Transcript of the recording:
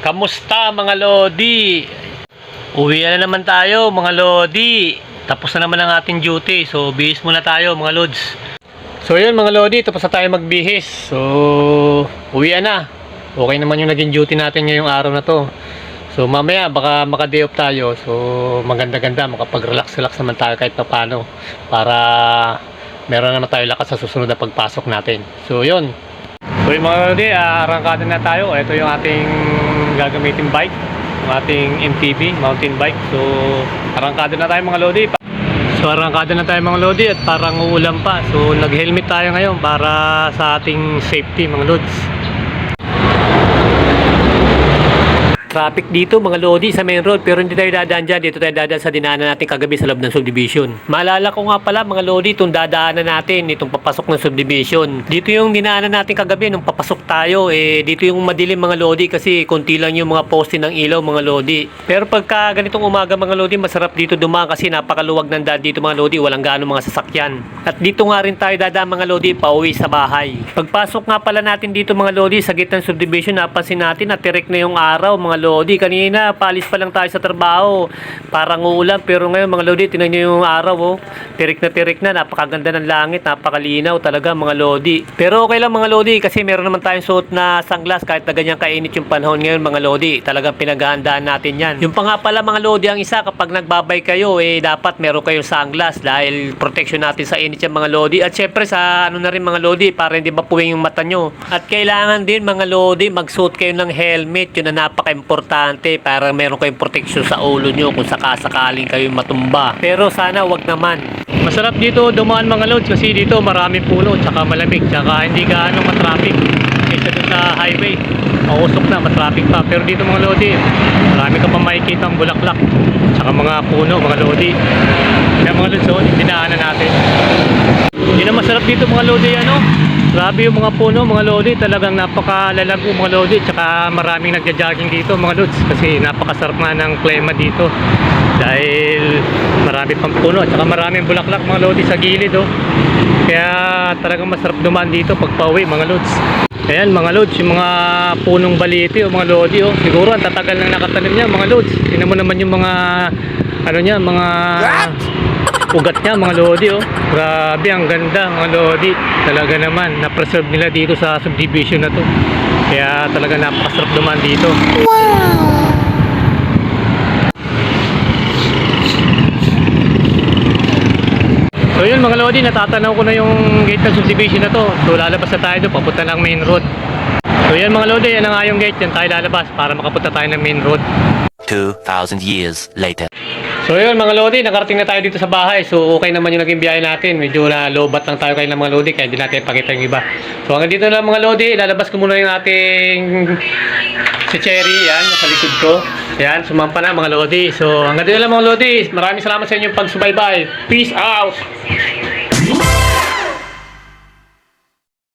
Kamusta mga Lodi? Uwi na naman tayo mga Lodi. Tapos na naman ang ating duty. So bihis muna tayo mga Lods. So yun mga Lodi, tapos na tayo magbihis. So uwi na. Okay naman yung naging duty natin ngayong araw na to. So mamaya baka maka-day off tayo. So maganda-ganda, makapag-relax-relax naman tayo kahit pa paano. Para meron naman tayo lakas sa susunod na pagpasok natin. So yun, So yung mga lodi, uh, arangkada na tayo. Ito yung ating gagamitin bike. Yung ating MTB, mountain bike. So arangkada na tayo mga lodi. So arangkada na tayo mga lodi at parang uulan pa. So nag-helmet tayo ngayon para sa ating safety mga lods. Traffic dito mga lodi sa main road pero hindi tayo dadaan dyan. Dito tayo dadaan sa dinaanan natin kagabi sa loob ng subdivision. Maalala ko nga pala mga lodi itong dadaanan natin itong papasok ng subdivision. Dito yung dinaanan natin kagabi nung papasok tayo. Eh, dito yung madilim mga lodi kasi konti lang yung mga poste ng ilaw mga lodi. Pero pagka ganitong umaga mga lodi masarap dito dumaan kasi napakaluwag ng daan dito mga lodi. Walang gaano mga sasakyan. At dito nga rin tayo dadaan mga lodi pauwi sa bahay. Pagpasok nga pala natin dito mga lodi sa gitnang subdivision napansin natin na tirik na yung araw mga lodi. Kanina palis pa lang tayo sa trabaho. Parang uulan pero ngayon mga lodi tinan nyo yung araw oh. Tirik na tirik na. Napakaganda ng langit. Napakalinaw talaga mga lodi. Pero okay lang mga lodi kasi meron naman tayong suot na sunglass kahit na ganyan kainit yung panahon ngayon mga lodi. Talagang pinaghahandaan natin yan. Yung pa nga pala mga lodi ang isa kapag nagbabay kayo eh dapat meron kayong sunglass dahil protection natin sa init yung mga lodi. At syempre sa ano na rin mga lodi para hindi mapuwing yung mata nyo. At kailangan din mga lodi magsuot kayo ng helmet. Yun na napaka-importante para meron kayong protection sa ulo nyo kung sakasakaling kayo matumba. Pero sana wag naman. Masarap dito dumaan mga lods kasi dito maraming puno tsaka malamig tsaka hindi gaano matraffic kaysa dun sa highway. Mausok na, matraffic pa. Pero dito mga lodi, marami ka pa makikita ang bulaklak tsaka mga puno, mga lodi. Kaya mga lods, oh, dinaanan natin. Masarap dito mga lodi ano. Grabe yung mga puno, mga lodi, talagang napakalalago mga lodi, tsaka maraming nagja-jogging dito mga lods kasi napakasarap nga ng klima dito. Dahil marami pang puno, tsaka maraming bulaklak mga lodi sa gilid oh. Kaya talagang masarap dumaan dito pag pauwi mga lods. Ayan mga lods, yung mga punong baliti o mga lodi oh. Siguro ang tatagal nang nakatanim niya mga lods. Tingnan mo naman yung mga ano niya, mga ugat niya mga lodi oh. Grabe ang ganda mga lodi. Talaga naman na-preserve nila dito sa subdivision na to. Kaya talaga napakasarap dumaan dito. So yun mga lodi, natatanaw ko na yung gate ng subdivision na to. So lalabas na tayo doon, papunta ng main road. So yan mga lodi, yan na nga yung gate, yan tayo lalabas para makapunta tayo ng main road. 2,000 years later. So yun mga Lodi, nakarating na tayo dito sa bahay. So okay naman yung naging biyahe natin. Medyo na lobat lang tayo kayo ng mga Lodi kaya hindi natin pakita yung iba. So hanggang dito na mga Lodi, lalabas ko muna yung ating si Cherry, yan, sa likod ko. Yan, sumampa na mga Lodi. So hanggang dito lang mga Lodi. Maraming salamat sa inyong pagsubaybay. Peace out!